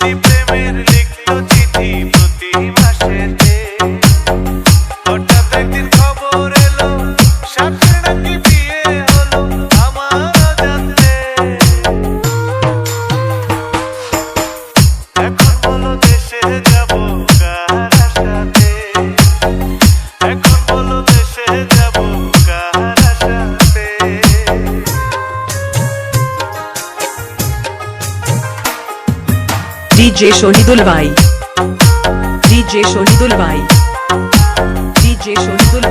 Simplemente DJ Shohidul Bhai DJ Shohidul Bhai DJ Shohidul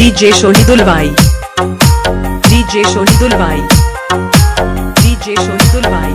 DJ Shahidul ভাই DJ Shahidul ভাই DJ Shahidul ভাই